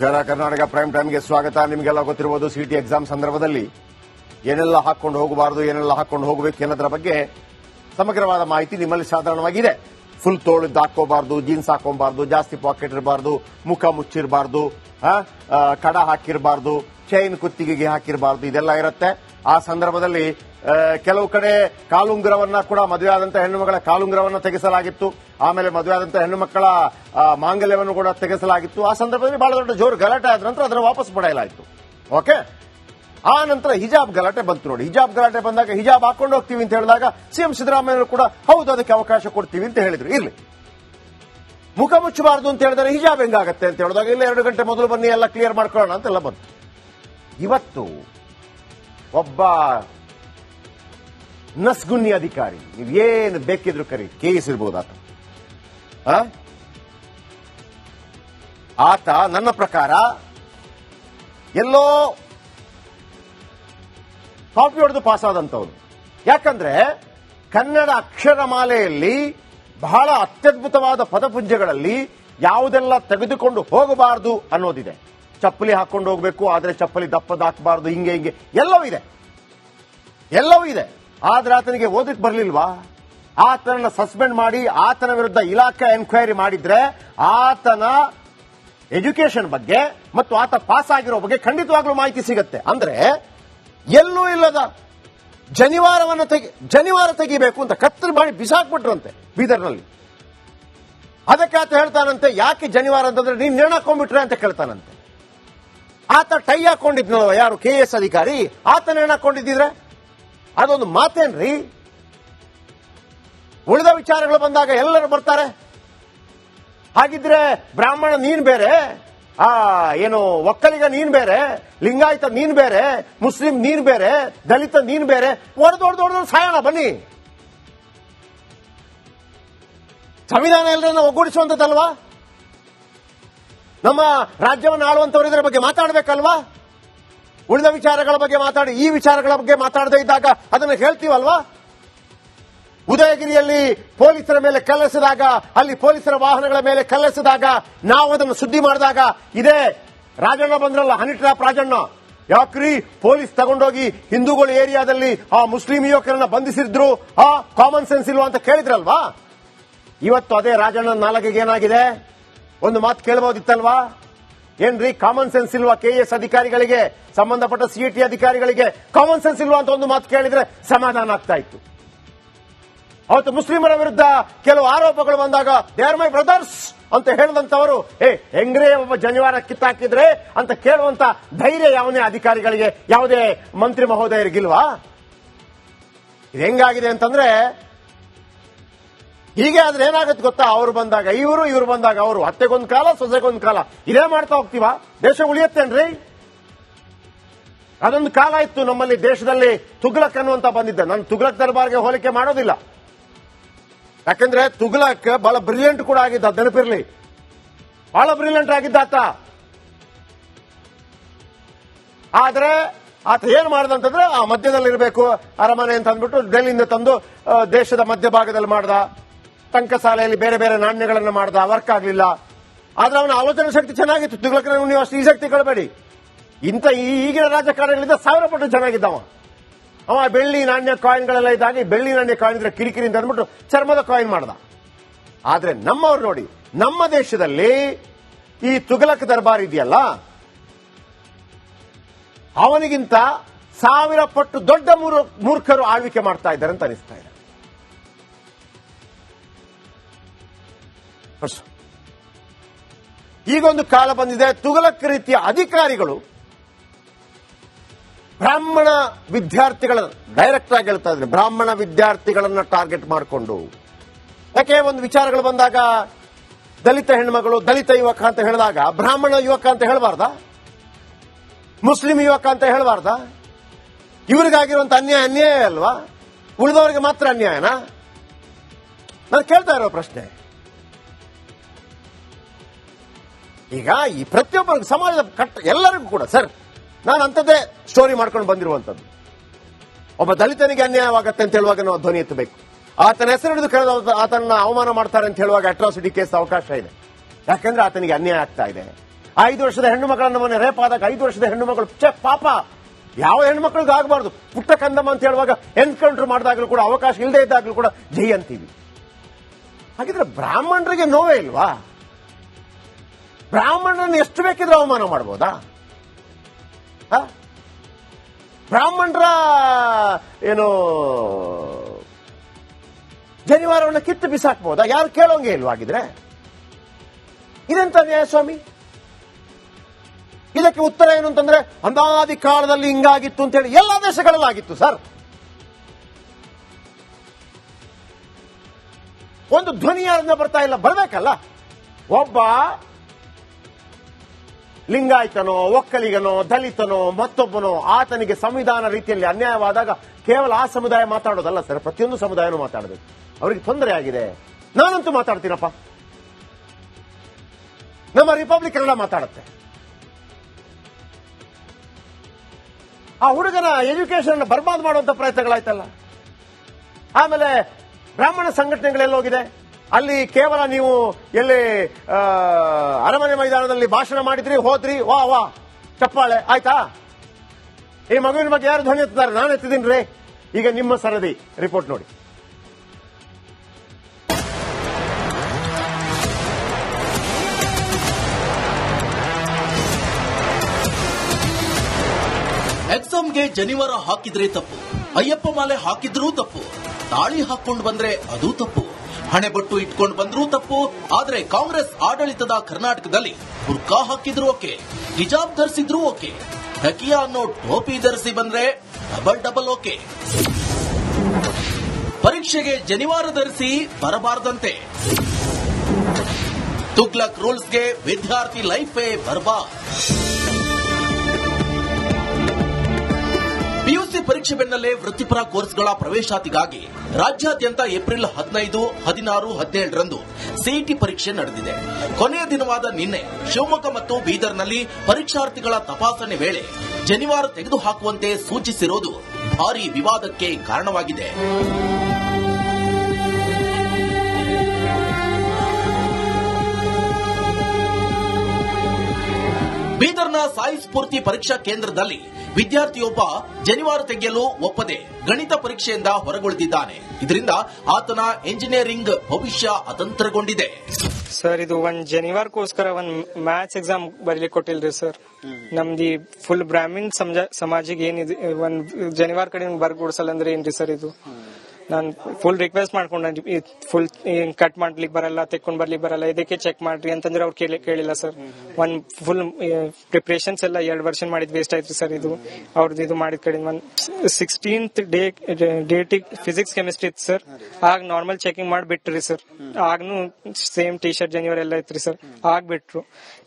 ಕರ ಕರ್ನಾಟಕ ಪ್ರೈಮ್ ಟೈಮ್ಗೆ ಸ್ವಾಗತ. ನಿಮಗೆಲ್ಲ ಗೊತ್ತಿರಬಹುದು ಸಿಟಿ ಎಕ್ಸಾಮ್ ಸಂದರ್ಭದಲ್ಲಿ ಏನೆಲ್ಲ ಹಾಕೊಂಡು ಹೋಗಬಾರದು, ಏನೆಲ್ಲ ಹಾಕೊಂಡು ಹೋಗಬೇಕು ಅನ್ನೋದ್ರ ಬಗ್ಗೆ ಸಮಗ್ರವಾದ ಮಾಹಿತಿ ನಿಮ್ಮಲ್ಲಿ ಸಾಧಾರಣವಾಗಿದೆ. ಫುಲ್ ತೋಳು ಹಾಕೋಬಾರ್ದು ಜೀನ್ಸ್ ಹಾಕೊಬಾರ್ದು ಜಾಸ್ತಿ ಪಾಕೆಟ್ ಇರಬಾರ್ದು, ಮುಖ ಮುಚ್ಚಿರಬಾರ್ದು ಕಡ ಹಾಕಿರಬಾರ್ದು ಚೈನ್ ಕುತ್ತಿಗೆಗೆ ಹಾಕಿರಬಾರ್ದು, ಇದೆಲ್ಲ ಇರುತ್ತೆ. ಆ ಸಂದರ್ಭದಲ್ಲಿ ಕೆಲವು ಕಡೆ ಕಾಲುಂಗುರವನ್ನ ಕೂಡ ಮದುವೆ ಆದಂತಹ ಹೆಣ್ಣು ಮಕ್ಕಳ ಕಾಲುಂಗುರವನ್ನ ತೆಗೆಸಲಾಗಿತ್ತು. ಆಮೇಲೆ ಮದುವೆ ಆದಂತಹ ಹೆಣ್ಣು ಮಕ್ಕಳ ಮಾಂಗಲ್ಯವನ್ನು ಕೂಡ ತೆಗೆಸಲಾಗಿತ್ತು. ಆ ಸಂದರ್ಭದಲ್ಲಿ ಬಹಳ ದೊಡ್ಡ ಜೋರು ಗಲಾಟೆ ಆದ ನಂತರ ಅದನ್ನು ವಾಪಸ್ ಪಡೆಯಲಾಯಿತು. ಓಕೆ? ಆ ನಂತರ ಹಿಜಾಬ್ ಗಲಾಟೆ ಬಂತು ನೋಡಿ. ಹಿಜಾಬ್ ಗಲಾಟೆ ಬಂದಾಗ ಹಿಜಾಬ್ ಹಾಕೊಂಡು ಹೋಗ್ತೀವಿ ಅಂತ ಹೇಳಿದಾಗ ಸಿಎಂ ಸಿದ್ದರಾಮಯ್ಯ ಕೂಡ, ಹೌದು, ಅದಕ್ಕೆ ಅವಕಾಶ ಕೊಡ್ತೀವಿ ಅಂತ ಹೇಳಿದ್ರು. ಇರ್ಲಿ. ಮುಖ ಮುಚ್ಚಬಾರದು ಅಂತ ಹೇಳಿದರೆ ಹಿಜಾಬ್ ಹೆಂಗಾಗತ್ತೆ ಅಂತ ಹೇಳಿದಾಗ, ಇಲ್ಲ, ಎರಡು ಗಂಟೆ ಮೊದಲು ಬನ್ನಿ, ಎಲ್ಲ ಕ್ಲಿಯರ್ ಮಾಡ್ಕೊಳ್ಳೋಣ ಅಂತೆಲ್ಲ ಬಂತು. ಇವತ್ತು ಒಬ್ಬ ನಸ್ಗುನ್ನಿ ಅಧಿಕಾರಿ. ನೀವೇನು ಬೇಕಿದ್ರು ಕರಿ ಕೇಸ್ ಇರ್ಬೋದು ಆತ? ಆತ ನನ್ನ ಪ್ರಕಾರ ಎಲ್ಲೋ ಕಾಪಿ ಹೊಡೆದು ಪಾಸ್ ಆದಂತವನು ಯಾಕಂದ್ರೆ ಕನ್ನಡ ಅಕ್ಷರಮಾಲೆಯಲ್ಲಿ ಬಹಳ ಅತ್ಯದ್ಭುತವಾದ ಪದಪುಂಜಗಳಲ್ಲಿ ಯಾವುದೆಲ್ಲ ತೆಗೆದುಕೊಂಡು ಹೋಗಬಾರದು ಅನ್ನೋದಿದೆ. ಚಪ್ಪಲಿ ಹಾಕೊಂಡು ಹೋಗಬೇಕು, ಆದ್ರೆ ಚಪ್ಪಲಿ ದಪ್ಪದ ಹಾಕಬಾರದು ಹಿಂಗೆ ಹಿಂಗೆ. ಎಲ್ಲವೂ ಇದೆ. ಎಲ್ಲವೂ ಇದೆ. ಆದ್ರೆ ಆತನಿಗೆ ಓದಕ್ಕೆ ಬರಲಿಲ್ವಾ? ಆತನನ್ನ ಸಸ್ಪೆಂಡ್ ಮಾಡಿ, ಆತನ ವಿರುದ್ಧ ಇಲಾಖೆ ಎನ್ಕ್ವೈರಿ ಮಾಡಿದ್ರೆ ಆತನ ಎಜುಕೇಶನ್ ಬಗ್ಗೆ ಮತ್ತು ಆತ ಪಾಸ್ ಆಗಿರೋ ಬಗ್ಗೆ ಖಂಡಿತವಾಗ್ಲೂ ಮಾಹಿತಿ ಸಿಗುತ್ತೆ. ಅಂದ್ರೆ ಎಲ್ಲೂ ಇಲ್ಲದ ಜನಿವಾರವನ್ನು ತೆಗಿ, ಜನಿವಾರ ತೆಗಿಬೇಕು ಅಂತ ಕತ್ತರಿ ಮಾಡಿ ಬಿಸಾಕ್ಬಿಟ್ರಂತೆ ಬೀದರ್ನಲ್ಲಿ. ಅದಕ್ಕೆ ಆತ ಹೇಳ್ತಾನಂತೆ, ಯಾಕೆ ಜನಿವಾರ ಅಂತಂದ್ರೆ ನೀನ್ ನಿರ್ಣಯ ಹಾಕೊಂಡ್ಬಿಟ್ರೆ ಅಂತ ಕೇಳ್ತಾನಂತೆ. ಆತ ಟೈ ಹಾಕೊಂಡಿದ್ನಲ್ವ ಯಾರು ಕೆ ಎಸ್ ಅಧಿಕಾರಿ? ಆತನ ನೇಣು ಹಾಕೊಂಡಿದ್ದಿದ್ರೆ? ಅದೊಂದು ಮಾತೇನ್ರಿ? ಉಳಿದ ವಿಚಾರಗಳು ಬಂದಾಗ ಎಲ್ಲರೂ ಬರ್ತಾರೆ. ಹಾಗಿದ್ರೆ ಬ್ರಾಹ್ಮಣ ನೀನ್ ಬೇರೆ, ಆ, ಏನು ಒಕ್ಕಲಿಗ ನೀನ್ ಬೇರೆ, ಲಿಂಗಾಯತ ನೀನ್ ಬೇರೆ, ಮುಸ್ಲಿಂ ನೀನ್ ಬೇರೆ, ದಲಿತ ನೀನ್ ಬೇರೆ ಹೊಡೆದೊಡ್ದು ಹೊಡೆದು ಸಾಯೋಣ, ಬನ್ನಿ. ಸಂವಿಧಾನ ಎಲ್ಲರನ್ನ ಒಗ್ಗೂಡಿಸುವಂತದ್ದಲ್ವಾ ನಮ್ಮ ರಾಜ್ಯವನ್ನು ಆಳುವಂತವರು ಇದರ ಬಗ್ಗೆ ಮಾತಾಡಬೇಕಲ್ವಾ? ಉಳಿದ ವಿಚಾರಗಳ ಬಗ್ಗೆ ಮಾತಾಡಿ, ಈ ವಿಚಾರಗಳ ಬಗ್ಗೆ ಮಾತಾಡದೇ ಇದ್ದಾಗ ಅದನ್ನು ಹೇಳ್ತೀವಲ್ವಾ? ಉದಯಗಿರಿಯಲ್ಲಿ ಪೊಲೀಸರ ಮೇಲೆ ಕಲ್ಲೆಸೆದಾಗ, ಅಲ್ಲಿ ಪೊಲೀಸರ ವಾಹನಗಳ ಮೇಲೆ ಕಲ್ಲೆಸೆದಾಗ ನಾವು ಅದನ್ನು ಸುದ್ದಿ ಮಾಡಿದಾಗ ಇದೇ ರಾಜಣ್ಣ ಬಂದ್ರಲ್ಲ ಹನಿ ಟ್ರಾಪ್ ರಾಜಣ್ಣ ಯಾಕ್ರಿ? ಪೊಲೀಸ್ ತಗೊಂಡೋಗಿ ಹಿಂದೂಗಳ ಏರಿಯಾದಲ್ಲಿ ಆ ಮುಸ್ಲಿಂ ಯುವಕರನ್ನ ಬಂಧಿಸಿದ್ರು? ಆ ಕಾಮನ್ ಸೆನ್ಸ್ ಇಲ್ವಾ ಅಂತ ಕೇಳಿದ್ರಲ್ವಾ? ಇವತ್ತು ಅದೇ ರಾಜಣ್ಣನ ನಾಲಗೆಗೆ ಏನಾಗಿದೆ ಒಂದು ಮಾತು ಕೇಳಬಹುದಿತ್ತಲ್ವಾ? ಏನ್ರಿ ಕಾಮನ್ ಸೆನ್ಸ್ ಇಲ್ವಾ ಕೆಎಸ್ ಅಧಿಕಾರಿಗಳಿಗೆ? ಸಂಬಂಧಪಟ್ಟ ಸಿಇಟಿ ಅಧಿಕಾರಿಗಳಿಗೆ ಕಾಮನ್ ಸೆನ್ಸ್ ಇಲ್ವಾ ಅಂತ ಒಂದು ಮಾತು ಕೇಳಿದ್ರೆ ಸಮಾಧಾನ ಆಗ್ತಾ ಇತ್ತು. ಅವತ್ತು ಮುಸ್ಲಿಮರ ವಿರುದ್ಧ ಕೆಲವು ಆರೋಪಗಳು ಬಂದಾಗ ದೇ ಆರ್ ಮೈ ಬ್ರದರ್ಸ್ ಅಂತ ಹೇಳಿದಂತವರು ಏ, ಹೆಂಗ್ರೆ ಒಬ್ಬ ಜನಿವಾರ ಕಿತ್ತಾಕಿದ್ರೆ? ಅಂತ ಕೇಳುವಂತ ಧೈರ್ಯ ಯಾವನೇ ಅಧಿಕಾರಿಗಳಿಗೆ, ಯಾವುದೇ ಮಂತ್ರಿ ಮಹೋದಯರಿಗಿಲ್ವಾ? ಇದು ಹೆಂಗಾಗಿದೆ ಅಂತಂದ್ರೆ ಹೀಗೆ ಆದ್ರೆ ಏನಾಗುತ್ತೆ ಗೊತ್ತಾ? ಅವ್ರು ಬಂದಾಗ ಇವರು ಇವರು ಬಂದಾಗ ಅವರು. ಹತ್ತೆಗೊಂದು ಕಾಲ, ಸೊಸೆಗೊಂದು ಕಾಲ. ಇದೇ ಮಾಡ್ತಾ ಹೋಗ್ತೀವ? ದೇಶ ಉಳಿಯತ್ತೇನ್ರಿ? ಅದೊಂದು ಕಾಲ ಇತ್ತು ನಮ್ಮಲ್ಲಿ ದೇಶದಲ್ಲಿ ತುಗ್ಲಕ್ ಅನ್ನುವಂತ ಬಂದಿದ್ದೆ. ನಾನು ತುಗ್ಲಕ್ ದರ್ಬಾರ್ಗೆ ಹೋಲಿಕೆ ಮಾಡೋದಿಲ್ಲ. ಯಾಕಂದ್ರೆ ತುಗ್ಲಕ್ ಬಹಳ ಬ್ರಿಲಿಯಂಟ್ ಕೂಡ ಆಗಿದ್ದ, ನೆನಪಿರ್ಲಿ. ಬಹಳ ಬ್ರಿಲಿಯಂಟ್ ಆಗಿದ್ದ ಆತ. ಆದ್ರೆ ಆತ ಏನ್ ಮಾಡ್ದಂತಂದ್ರೆ, ಆ ಮಧ್ಯದಲ್ಲಿ ಇರಬೇಕು ಅರಮನೆ ಅಂತ ಅಂದ್ಬಿಟ್ಟು ಡೆಲ್ಲಿಯಿಂದ ತಂದು ದೇಶದ ಮಧ್ಯಭಾಗದಲ್ಲಿ ಮಾಡ್ದ. ಟಂಕಸಾಲೆಯಲ್ಲಿ ಬೇರೆ ಬೇರೆ ನಾಣ್ಯಗಳನ್ನು ಮಾಡ್ದ ವರ್ಕ್ ಆಗಲಿಲ್ಲ. ಆದ್ರೆ ಅವನ ಆಲೋಚನೆ ಶಕ್ತಿ ಚೆನ್ನಾಗಿತ್ತು. ತುಗ್ಲಕ್ನ ನೀವು ಅಷ್ಟು ಈ ಶಕ್ತಿ ಕಳಬೇಡಿ. ಇಂಥ ಈಗಿನ ರಾಜಕಾರಣಗಳಿಂದ ಸಾವಿರ ಪಟ್ಟು ಚೆನ್ನಾಗಿದ್ದಾವ. ಅವ ಬೆಳ್ಳಿ ನಾಣ್ಯ ಕಾಯಿನ್ಗಳೆಲ್ಲ ಇದ್ದಾಗ ಬೆಳ್ಳಿ ನಾಣ್ಯ ಕಾಯಿನ್ ಇದ್ರೆ ಕಿರಿಕಿರಿ ಅಂತ ಅಂದ್ಬಿಟ್ಟು ಚರ್ಮದ ಕಾಯಿನ್ ಮಾಡ್ದ. ಆದ್ರೆ ನಮ್ಮವ್ರು ನೋಡಿ, ನಮ್ಮ ದೇಶದಲ್ಲಿ ಈ ತುಗಲಕ್ ದರ್ಬಾರ್ ಇದೆಯಲ್ಲ? ಅವನಿಗಿಂತ ಸಾವಿರ ಪಟ್ಟು ದೊಡ್ಡ ಮೂರು- ಮೂರ್ಖರು ಆಳ್ವಿಕೆ ಮಾಡ್ತಾ ಇದ್ದಾರೆ ಅಂತ ಅನಿಸ್ತಾ ಇದೆ. ಹೊಸ. ಈಗೊಂದು ಕಾಲ ಬಂದಿದೆ. ತುಗಲಕ್ ರೀತಿಯ ಅಧಿಕಾರಿಗಳು ಬ್ರಾಹ್ಮಣ ವಿದ್ಯಾರ್ಥಿಗಳ, ಡೈರೆಕ್ಟ್ ಆಗಿ ಹೇಳ್ತಾ ಇದ್ರೆ ಬ್ರಾಹ್ಮಣ ವಿದ್ಯಾರ್ಥಿಗಳನ್ನ ಟಾರ್ಗೆಟ್ ಮಾಡಿಕೊಂಡು. ಯಾಕೆ? ಒಂದು ವಿಚಾರಗಳು ಬಂದಾಗ, ದಲಿತ ಹೆಣ್ಮಗಳು, ದಲಿತ ಯುವಕ ಅಂತ ಹೇಳಿದಾಗ, ಬ್ರಾಹ್ಮಣ ಯುವಕ ಅಂತ ಹೇಳಬಾರ್ದ? ಮುಸ್ಲಿಂ ಯುವಕ ಅಂತ ಹೇಳಬಾರ್ದ? ಇವರಿಗಾಗಿರುವಂತ ಅನ್ಯಾಯ ಅನ್ಯಾಯ ಅಲ್ವಾ? ಉಳಿದವರಿಗೆ ಮಾತ್ರ ಅನ್ಯಾಯನಾ? ನಾನು ಕೇಳ್ತಾ ಇರೋ ಪ್ರಶ್ನೆ. ಈಗ ಈ ಪ್ರತಿಯೊಬ್ಬರಿಗೂ ಸಮಾಜದ ಕಟ್ಟ ಎಲ್ಲರಿಗೂ ಕೂಡ, ಸರ್, ನಾನು ಅಂಥದ್ದೇ ಸ್ಟೋರಿ ಮಾಡ್ಕೊಂಡು ಬಂದಿರುವಂತದ್ದು ಒಬ್ಬ ದಲಿತನಿಗೆ ಅನ್ಯಾಯವಾಗತ್ತೆ ಅಂತ ಹೇಳುವಾಗ ನಾವು ಧ್ವನಿ ಎತ್ತಬೇಕು. ಆತನ ಹೆಸರು ಹಿಡಿದು ಕಳೆದ ಆತನ ಅವಮಾನ ಮಾಡ್ತಾರೆ ಅಂತ ಹೇಳುವಾಗ ಅಟ್ರಾಸಿಟಿ ಕೇಸ್ ಅವಕಾಶ ಇದೆ. ಯಾಕಂದ್ರೆ ಆತನಿಗೆ ಅನ್ಯಾಯ ಆಗ್ತಾ ಇದೆ. ಐದು ವರ್ಷದ ಹೆಣ್ಣು ಮಕ್ಕಳನ್ನ ಮೊನ್ನೆ ರೇಪ್ ಆದಾಗ ಐದು ವರ್ಷದ ಹೆಣ್ಣು ಮಕ್ಕಳು ಪಾಪ! ಯಾವ ಹೆಣ್ಮಕ್ಳಿಗೂ ಆಗಬಾರ್ದು. ಪುಟ್ಟ ಕಂದಮ್ಮ ಅಂತ ಹೇಳುವಾಗ ಎನ್ಕೌಂಟರ್ ಮಾಡಿದಾಗಲೂ ಕೂಡ, ಅವಕಾಶ ಇಲ್ಲದೆ ಇದ್ದಾಗಲೂ ಕೂಡ ಜೈ ಅಂತೀವಿ. ಹಾಗಿದ್ರೆ ಬ್ರಾಹ್ಮಣರಿಗೆ ನೋವೇ ಇಲ್ವಾ? ಬ್ರಾಹ್ಮಣರನ್ನು ಎಷ್ಟು ಬೇಕಿದ್ರೆ ಅವಮಾನ ಮಾಡ್ಬೋದಾ? ಬ್ರಾಹ್ಮಣರ, ಏನು, ಜನಿವಾರವನ್ನು ಕಿತ್ತು ಬಿಸಾಕ್ಬೋದಾ? ಯಾರು ಕೇಳೋಂಗೆ ಇಲ್ವಾಗಿದ್ರೆ ಇದೆಂತ ನ್ಯಾಯ ಸ್ವಾಮಿ? ಇದಕ್ಕೆ ಉತ್ತರ ಏನು ಅಂತಂದ್ರೆ ಅಂದಾದಿ ಕಾಲದಲ್ಲಿ ಹಿಂಗಾಗಿತ್ತು ಅಂತ ಹೇಳಿ ಎಲ್ಲ ದೇಶಗಳಲ್ಲಿ ಆಗಿತ್ತು, ಸರ್. ಒಂದು ಧ್ವನಿಯಾದ ಬರ್ತಾ ಇಲ್ಲ, ಬರಬೇಕಲ್ಲ? ಒಬ್ಬ ಲಿಂಗಾಯತನೋ, ಒಕ್ಕಲಿಗನೋ, ದಲಿತನೋ, ಮತ್ತೊಬ್ಬನೋ, ಆತನಿಗೆ ಸಂವಿಧಾನ ರೀತಿಯಲ್ಲಿ ಅನ್ಯಾಯವಾದಾಗ ಕೇವಲ ಆ ಸಮುದಾಯ ಮಾತಾಡೋದಲ್ಲ ಸರ್, ಪ್ರತಿಯೊಂದು ಸಮುದಾಯನೂ ಮಾತಾಡಬೇಕು. ಅವರಿಗೆ ತೊಂದರೆ ಆಗಿದೆ. ನಾನಂತೂ ಮಾತಾಡ್ತೀನಪ್ಪ. ನಮ್ಮ ರಿಪಬ್ಲಿಕ್ ಕನ್ನಡ ಮಾತಾಡುತ್ತೆ. ಆ ಹುಡುಗನ ಎಜುಕೇಶನ್ ಬರ್ಬಾದ್ ಮಾಡುವಂತ ಪ್ರಯತ್ನಗಳಾಯ್ತಲ್ಲ. ಆಮೇಲೆ ಬ್ರಾಹ್ಮಣ ಸಂಘಟನೆಗಳೆಲ್ಲ ಹೋಗಿದೆ. ಅಲ್ಲಿ ಕೇವಲ ನೀವು ಎಲ್ಲಿ ಅರಮನೆ ಮೈದಾನದಲ್ಲಿ ಭಾಷಣ ಮಾಡಿದ್ರಿ, ಹೋದ್ರಿ, ವಾ ವಾ. ಚಪ್ಪಾಳೆ, ಆಯ್ತಾ? ಈ ಮಗುವಿನ ಬಗ್ಗೆ ಯಾರು ಧ್ವನಿ ಎತ್ತಿದ್ದಾರೆ ನಾನು ಎತ್ತಿದ್ದೀನಿ ರೀ. ಈಗ ನಿಮ್ಮ ಸರದಿ. ರಿಪೋರ್ಟ್ ನೋಡಿ. ಎಕ್ಸಾಮ್ಗೆ ಜನಿವಾರ ಹಾಕಿದ್ರೆ ತಪ್ಪು. ಅಯ್ಯಪ್ಪ ಮಾಲೆ ಹಾಕಿದ್ರೂ ತಪ್ಪು. ತಾಳಿ ಹಾಕೊಂಡು ಬಂದ್ರೆ ಅದು ತಪ್ಪು. ಹಣೆ ಬಟ್ಟು ಇಟ್ಕೊಂಡು ಬಂದ್ರೂ ತಪ್ಪು. ಆದ್ರೆ ಕಾಂಗ್ರೆಸ್ ಆಡಳಿತದ ಕರ್ನಾಟಕದಲ್ಲಿ ಬುರ್ಕಾ ಹಾಕಿದ್ರು ಓಕೆ, ಹಿಜಾಬ್ ಧರಿಸಿದ್ರು ಓಕೆ. ಟಕಿಯಾ ಅನ್ನೋ ಟೋಪಿ ಧರಿಸಿ ಬಂದ್ರೆ ಡಬಲ್ ಡಬಲ್ ಓಕೆ. ಪರೀಕ್ಷೆಗೆ ಜನಿವಾರ ಧರಿಸಿ ಬರಬಾರದಂತೆ. ತುಗ್ಲಕ್ ರೂಲ್ಸ್ಗೆ ವಿದ್ಯಾರ್ಥಿ ಲೈಫೇ ಬರ್ಬಾದ್ ಪರೀಕ್ಷೆ ಬೆನ್ನಲ್ಲೇ ವೃತ್ತಿಪರ ಕೋರ್ಸ್ಗಳ ಪ್ರವೇಶಾತಿಗಾಗಿ ರಾಜ್ಯಾದ್ಯಂತ ಏಪ್ರಿಲ್ ಹದಿನೈದು, ಹದಿನಾರು, ಹದಿನೇಳರಂದು ಸಿಇಟಿ ಪರೀಕ್ಷೆ ನಡೆದಿದೆ. ಕೊನೆಯ ದಿನವಾದ ನಿನ್ನೆ ಶಿವಮೊಗ್ಗ ಮತ್ತು ಬೀದರ್ನಲ್ಲಿ ಪರೀಕ್ಷಾರ್ಥಿಗಳ ತಪಾಸಣೆ ವೇಳೆ ಜನಿವಾರ ತೆಗೆದುಹಾಕುವಂತೆ ಸೂಚಿಸಿರುವುದು ಭಾರೀ ವಿವಾದಕ್ಕೆ ಕಾರಣವಾಗಿದೆ. ಬೀದರ್ನ ಸಾಯಿ ಸ್ಫೂರ್ತಿ ಪರೀಕ್ಷಾ ಕೇಂದ್ರದಲ್ಲಿ ವಿದ್ಯಾರ್ಥಿಯೊಬ್ಬ ಜನಿವಾರ ತೆಗೆಯಲು ಒಪ್ಪದೆ ಗಣಿತ ಪರೀಕ್ಷೆಯಿಂದ ಹೊರಗುಳಿದಿದ್ದಾನೆ. ಇದರಿಂದ ಆತನ ಎಂಜಿನಿಯರಿಂಗ್ ಭವಿಷ್ಯ ಅತಂತ್ರಗೊಂಡಿದೆ. ಸರ್ ಇದು ಒಂದ್ ಜನಿವಾರಕ್ಕೋಸ್ಕರ ಒಂದ್ ಮ್ಯಾಥ್ಸ್ ಎಕ್ಸಾಮ್ ಬರೀಲಿಕ್ಕೆ ಕೊಟ್ಟಿಲ್ರಿ ಸರ್ ನಮ್ದು ಫುಲ್ ಬ್ರಾಹ್ಮಿನ್ ಸಮಾಜ ಸಮಾಜಿಗೆ ಏನಿದೆ, ಒಂದ್ ಜನಿವಾರ ಕಡೆ ಬರ್ಕೊಡ್ಸಲ್ಲ ಅಂದ್ರೆ ಏನ್ರಿ ಸರ್ ಇದು? ನಾನು ಫುಲ್ ರಿಕ್ವೆಸ್ಟ್ ಮಾಡ್ಕೊಂಡೆ. ಫುಲ್ ಕಟ್ ಮಾಡ್ಲಿಕ್ಕೆ ಬರಲ್ಲ, ತೆಕ್ಕೊಂಡ್ ಬರ್ಲಿಕ್ಕೆ ಬರಲ್ಲ, ಇದಕ್ಕೆ ಚೆಕ್ ಮಾಡ್ರಿ ಅಂತಂದ್ರೆ ಅವ್ರು ಕೇಳಿ, ಕೇಳಿಲ್ಲ ಸರ್ ಒಂದ್ ಫುಲ್ ಪ್ರಿಪ್ರೇಷನ್ಸ್ ಎಲ್ಲ ಎರಡು ವರ್ಷ ಮಾಡಿದ್ ವೇಸ್ಟ್ ಆಯ್ತು ಸರ್ ಇದು. ಅವ್ರದ್ದು ಇದು ಮಾಡಿದ ಕಡೆ ಒಂದ್ ಸಿಕ್ಸ್ಟೀನ್ತ್ ಡೇ ಡೇಟಿಗೆ ಫಿಸಿಕ್ಸ್ ಕೆಮಿಸ್ಟ್ರಿ ಇತ್ತು ಸರ್ ಆಗ ನಾರ್ಮಲ್ ಚೆಕಿಂಗ್ ಮಾಡಿ ಬಿಟ್ರಿ ಸರ್ ಆಗ್ನು ಸೇಮ್ ಟಿ ಶರ್ಟ್ ಜನಿವರ್ ಎಲ್ಲ ಇತ್ರಿ ಸರ್ ಆಗ್ಬಿಟ್ರು.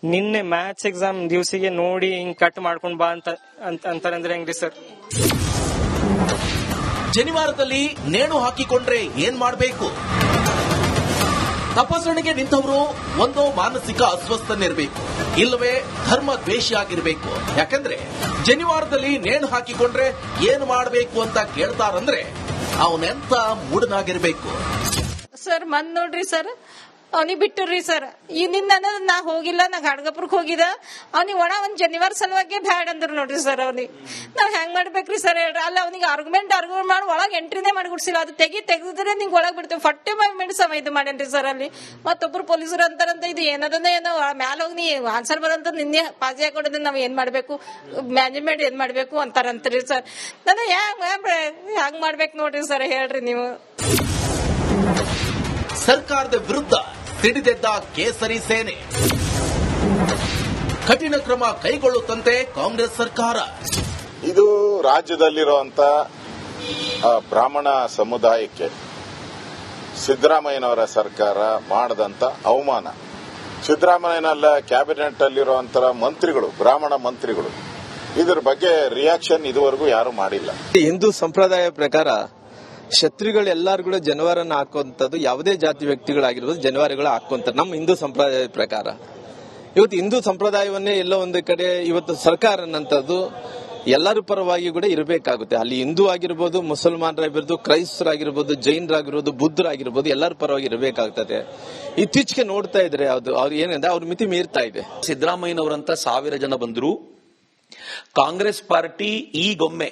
ನಿನ್ನೆ ಮ್ಯಾಥ್ಸ್ ಎಕ್ಸಾಮ್ ದಿವಸಿಗೆ ನೋಡಿ ಹಿಂಗ್ ಕಟ್ ಮಾಡ್ಕೊಂಡ್ ಬಾ ಅಂತ- ಅಂತಾರಂದ್ರೆ ಹೆಂಗ್ರಿ ಸರ್ ಜನಿವಾರದಲ್ಲಿ ನೇಣು ಹಾಕಿಕೊಂಡ್ರೆ ಏನ್ ಮಾಡಬೇಕು? ತಪಾಸಣೆಗೆ ನಿಂತವರು ಒಂದು ಮಾನಸಿಕ ಅಸ್ವಸ್ಥನಿರಬೇಕು. ಇಲ್ಲವೇ ಧರ್ಮ ದ್ವೇಷಿಯಾಗಿರಬೇಕು ಯಾಕಂದ್ರೆ ಜನಿವಾರದಲ್ಲಿ ನೇಣು ಹಾಕಿಕೊಂಡ್ರೆ ಏನ್ ಮಾಡಬೇಕು ಅಂತ ಕೇಳ್ತಾರಂದ್ರೆ ಅವನೆಂತ ಮೂಡನಾಗಿರ್ಬೇಕು ಸರ್, ಮನ್ ನೋಡ್ರಿ ಸರ್ ಅವನಿಗೆ ಬಿಟ್ಟರ್ರಿ ಸರ್. ನಿನ್ನ ಅನ್ನೋದು ನಾ ಹೋಗಿಲ್ಲ, ನಾ ಗಾಡ್ಗಪುರಕ್ ಹೋಗಿದ. ಅವ್ನಿಗೆ ಒಣ ಒಂದ್ ಜನಿವಾರ ಸಲುವಾಗಿ ಬ್ಯಾಡ್ ಅಂದ್ರು ನೋಡ್ರಿ ಸರ್ ಅವ್ನಿಗೆ. ನಾವ್ ಹೆಂಗ್ ಮಾಡ್ಬೇಕ್ರಿ ಸರ್ ಹೇಳ್ರಿ. ಅಲ್ಲ ಅವನಿಗೆ ಆರ್ಗ್ಯುಮೆಂಟ್ ಆರ್ಗ್ಯುಮೆಂಟ್ ಮಾಡಿ ಒಳಗ್ ಎಂಟ್ರಿನೇ ಮಾಡ್ಬಿಡ್ಸಿಲ್ಲ ಅದು ತೆಗಿ ತೆಗೆದ್ರೆ ನಿಂಗೆ ಒಳಗ್ ಬಿಡ್ತೇವೆ. ಫಟ್ಟೆ ಮಿನಿಟ್ಸ್ ಸಮ ಇದು ಮಾಡೇನ್ರಿ ಸರ್ ಅಲ್ಲಿ. ಮತ್ತೊಬ್ರು ಪೊಲೀಸರು ಅಂತಾರಂತ ಇದು ಏನದನ್ನ ಏನೋ ಮ್ಯಾಲ ಹೋಗಿ ನೀ ಆನ್ಸರ್ ಬರಂತ ನಿನ್ನೆ ಪಾಸಿ ಹಾಕೊಂಡ್ರೆ ನಾವ್ ಏನ್ ಮಾಡ್ಬೇಕು? ಮ್ಯಾನೇಜ್ಮೆಂಟ್ ಏನ್ ಮಾಡ್ಬೇಕು ಅಂತಾರಂತ್ರಿ ಸರ್. ನಾನು ಹೆಂಗ್ ಹೆಂಗ್ ಮಾಡ್ಬೇಕು ನೋಡ್ರಿ ಸರ್ ಹೇಳ್ರಿ ನೀವು. ಸರ್ಕಾರದ ವಿರುದ್ಧ ಸಿಡಿದೆದ್ದ ಕೇಸರಿ ಸೇನೆ. ಕಠಿಣ ಕ್ರಮ ಕೈಗೊಳ್ಳುತ್ತಂತೆ ಕಾಂಗ್ರೆಸ್ ಸರ್ಕಾರ. ಇದು ರಾಜ್ಯದಲ್ಲಿರುವಂತ ಬ್ರಾಹ್ಮಣ ಸಮುದಾಯಕ್ಕೆ ಸಿದ್ದರಾಮಯ್ಯನವರ ಸರ್ಕಾರ ಮಾಡದಂತ ಅವಮಾನ. ಸಿದ್ದರಾಮಯ್ಯನಲ್ಲ ಕ್ಯಾಬಿನೆಟ್ ಅಲ್ಲಿರುವಂತ ಮಂತ್ರಿಗಳು ಬ್ರಾಹ್ಮಣ ಮಂತ್ರಿಗಳು. ಇದರ ಬಗ್ಗೆ ರಿಯಾಕ್ಷನ್ ಇದುವರೆಗೂ ಯಾರು ಮಾಡಿಲ್ಲ. ಹಿಂದೂ ಸಂಪ್ರದಾಯ ಪ್ರಕಾರ ಶತ್ರುಗಳು ಎಲ್ಲಾರು ಕೂಡ ಜನವಾರನ್ನ ಹಾಕುವಂಥದ್ದು ಯಾವುದೇ ಜಾತಿ ವ್ಯಕ್ತಿಗಳಾಗಿರ್ಬೋದು ಜನವಾರಿಗಳು ಹಾಕುವಂತ ನಮ್ಮ ಹಿಂದೂ ಸಂಪ್ರದಾಯದ ಪ್ರಕಾರ. ಇವತ್ತು ಹಿಂದೂ ಸಂಪ್ರದಾಯವನ್ನೇ ಎಲ್ಲೋ ಒಂದು ಕಡೆ ಇವತ್ತು ಸರ್ಕಾರ ಅನ್ನಂಥದ್ದು ಎಲ್ಲರ ಪರವಾಗಿ ಕೂಡ ಇರಬೇಕಾಗುತ್ತೆ. ಅಲ್ಲಿ ಹಿಂದೂ ಆಗಿರ್ಬೋದು, ಮುಸಲ್ಮಾನರಾಗಿರ್ಬೋದು, ಕ್ರೈಸ್ತರಾಗಿರ್ಬೋದು, ಜೈನರಾಗಿರ್ಬೋದು, ಬುದ್ಧರಾಗಿರ್ಬೋದು ಎಲ್ಲರ ಪರವಾಗಿ ಇರಬೇಕಾಗ್ತದೆ. ಇತ್ತೀಚೆಗೆ ನೋಡ್ತಾ ಇದ್ರೆ ಅದು ಅವ್ರು ಏನಂದ್ರೆ ಅವ್ರ ಮಿತಿ ಮೀರ್ತಾ ಇದೆ. ಸಿದ್ದರಾಮಯ್ಯನವರಂತ ಸಾವಿರ ಜನ ಬಂದ್ರು. ಕಾಂಗ್ರೆಸ್ ಪಾರ್ಟಿ ಈಗೊಮ್ಮೆ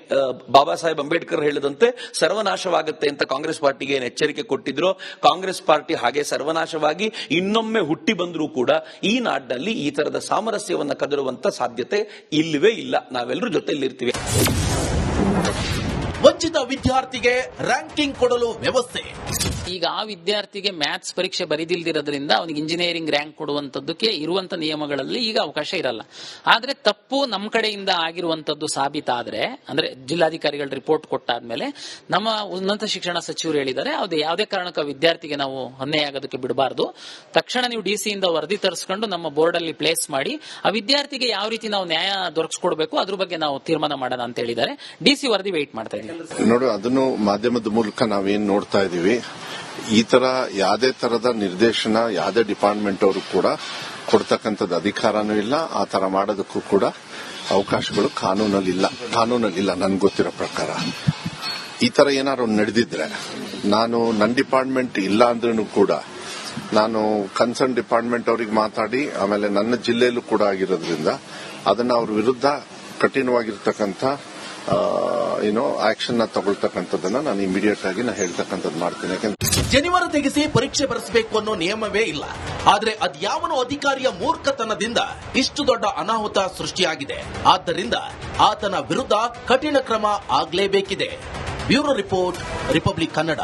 ಬಾಬಾ ಸಾಹೇಬ್ ಅಂಬೇಡ್ಕರ್ ಹೇಳಿದಂತೆ ಸರ್ವನಾಶವಾಗುತ್ತೆ ಅಂತ ಕಾಂಗ್ರೆಸ್ ಪಾರ್ಟಿಗೆ ಎಚ್ಚರಿಕೆ ಕೊಟ್ಟಿದ್ರು. ಕಾಂಗ್ರೆಸ್ ಪಾರ್ಟಿ ಹಾಗೆ ಸರ್ವನಾಶವಾಗಿ ಇನ್ನೊಮ್ಮೆ ಹುಟ್ಟಿ ಬಂದರೂ ಕೂಡ ಈ ನಾಡಿನಲ್ಲಿ ಈ ತರದ ಸಾಮರಸ್ಯವನ್ನ ಕದರುವಂತ ಸಾಧ್ಯತೆ ಇಲ್ಲವೇ ಇಲ್ಲ. ನಾವೆಲ್ಲರೂ ಜೊತೆಯಲ್ಲಿರ್ತೀವಿ. ವಂಚಿತ ವಿದ್ಯಾರ್ಥಿಗೆ ರ್ಯಾಂಕಿಂಗ್ ಕೊಡಲು ವ್ಯವಸ್ಥೆ. ಈಗ ಆ ವಿದ್ಯಾರ್ಥಿಗೆ ಮ್ಯಾಥ್ಸ್ ಪರೀಕ್ಷೆ ಬರೆದಿಲ್ದಿರೋದ್ರಿಂದ ಅವನಿಗೆ ಇಂಜಿನಿಯರಿಂಗ್ ರ್ಯಾಂಕ್ ಕೊಡುವಂತದ್ದಕ್ಕೆ ಇರುವಂತ ನಿಯಮಗಳಲ್ಲಿ ಈಗ ಅವಕಾಶ ಇರಲ್ಲ. ಆದ್ರೆ ತಪ್ಪು ನಮ್ಮ ಕಡೆಯಿಂದ ಆಗಿರುವಂತದ್ದು ಸಾಬೀತಾದ್ರೆ, ಅಂದ್ರೆ ಜಿಲ್ಲಾಧಿಕಾರಿಗಳ ರಿಪೋರ್ಟ್ ಕೊಟ್ಟಾದ್ಮೇಲೆ ನಮ್ಮ ಉನ್ನತ ಶಿಕ್ಷಣ ಸಚಿವರು ಹೇಳಿದ್ದಾರೆ ಅದು ಯಾವುದೇ ಕಾರಣಕ್ಕೂ ವಿದ್ಯಾರ್ಥಿಗೆ ನಾವು ಅನ್ಯಾಯ ಆಗೋದಕ್ಕೆ ಬಿಡಬಾರ್ದು. ತಕ್ಷಣ ನೀವು ಡಿ ಇಂದ ವರದಿ ತರಿಸ್ಕೊಂಡು ನಮ್ಮ ಬೋರ್ಡ್ ಅಲ್ಲಿ ಪ್ಲೇಸ್ ಮಾಡಿ, ಆ ವಿದ್ಯಾರ್ಥಿಗೆ ಯಾವ ರೀತಿ ನಾವು ನ್ಯಾಯ ದೊರಕಿಸ್ಕೊಡ್ಬೇಕು ಅದ್ರ ಬಗ್ಗೆ ನಾವು ತೀರ್ಮಾನ ಮಾಡೋಣ ಅಂತ ಹೇಳಿದ್ದಾರೆ. ಡಿಸಿ ವರದಿ ವೆಯ್ಟ್ ಮಾಡ್ತಾ ಇದ್ದೀವಿ. ನೋಡಿ, ಅದನ್ನು ಮಾಧ್ಯಮದ ಮೂಲಕ ನಾವೇನು ನೋಡ್ತಾ ಇದೀವಿ ಈ ತರ ಯಾವುದೇ ತರದ ನಿರ್ದೇಶನ, ಯಾವುದೇ ಡಿಪಾರ್ಟ್ಮೆಂಟ್ ಅವರು ಕೂಡ ಕೊಡ್ತಕ್ಕಂಥದ್ದು ಅಧಿಕಾರನೂ ಇಲ್ಲ, ಆ ತರ ಮಾಡೋದಕ್ಕೂ ಕೂಡ ಅವಕಾಶಗಳು ಕಾನೂನಲ್ಲಿ ಇಲ್ಲ. ಕಾನೂನಲ್ಲಿ ಇಲ್ಲ, ನನ್ಗೆ ಗೊತ್ತಿರೋ ಪ್ರಕಾರ. ಈ ತರ ಏನಾದ್ರು ನಡೆದಿದ್ರೆ, ನಾನು ನನ್ನ ಡಿಪಾರ್ಟ್ಮೆಂಟ್ ಇಲ್ಲ ಅಂದ್ರೂ ಕೂಡ ನಾನು ಕನ್ಸರ್ನ್ ಡಿಪಾರ್ಟ್ಮೆಂಟ್ ಅವರಿಗೆ ಮಾತಾಡಿ, ಆಮೇಲೆ ನನ್ನ ಜಿಲ್ಲೆಯಲ್ಲೂ ಕೂಡ ಆಗಿರೋದ್ರಿಂದ ಅದನ್ನ ಅವ್ರ ವಿರುದ್ಧ ಕಠಿಣವಾಗಿರ್ತಕ್ಕಂಥ ಏನೋ ಆಕ್ಷನ್ ತಗೊಳ್ತಕ್ಕಂಥದ್ದನ್ನ ನಾನು ಇಮಿಡಿಯೇಟ್ ಆಗಿ ನಾನು ಹೇಳ್ತಕ್ಕಂಥದ್ದು ಮಾಡ್ತೀನಿ. ಯಾಕಂದ್ರೆ ಜನಿವಾರ ತೆಗೆಸಿ ಪರೀಕ್ಷೆ ಬರೆಸಬೇಕು ಅನ್ನೋ ನಿಯಮವೇ ಇಲ್ಲ. ಆದರೆ ಅದ್ಯಾವನೋ ಅಧಿಕಾರಿಯ ಮೂರ್ಖತನದಿಂದ ಇಷ್ಟು ದೊಡ್ಡ ಅನಾಹುತ ಸೃಷ್ಟಿಯಾಗಿದೆ. ಆದ್ದರಿಂದ ಆತನ ವಿರುದ್ಧ ಕಠಿಣ ಕ್ರಮ ಆಗ್ಲೇಬೇಕಿದೆ. Bureau report, Republic Kannada.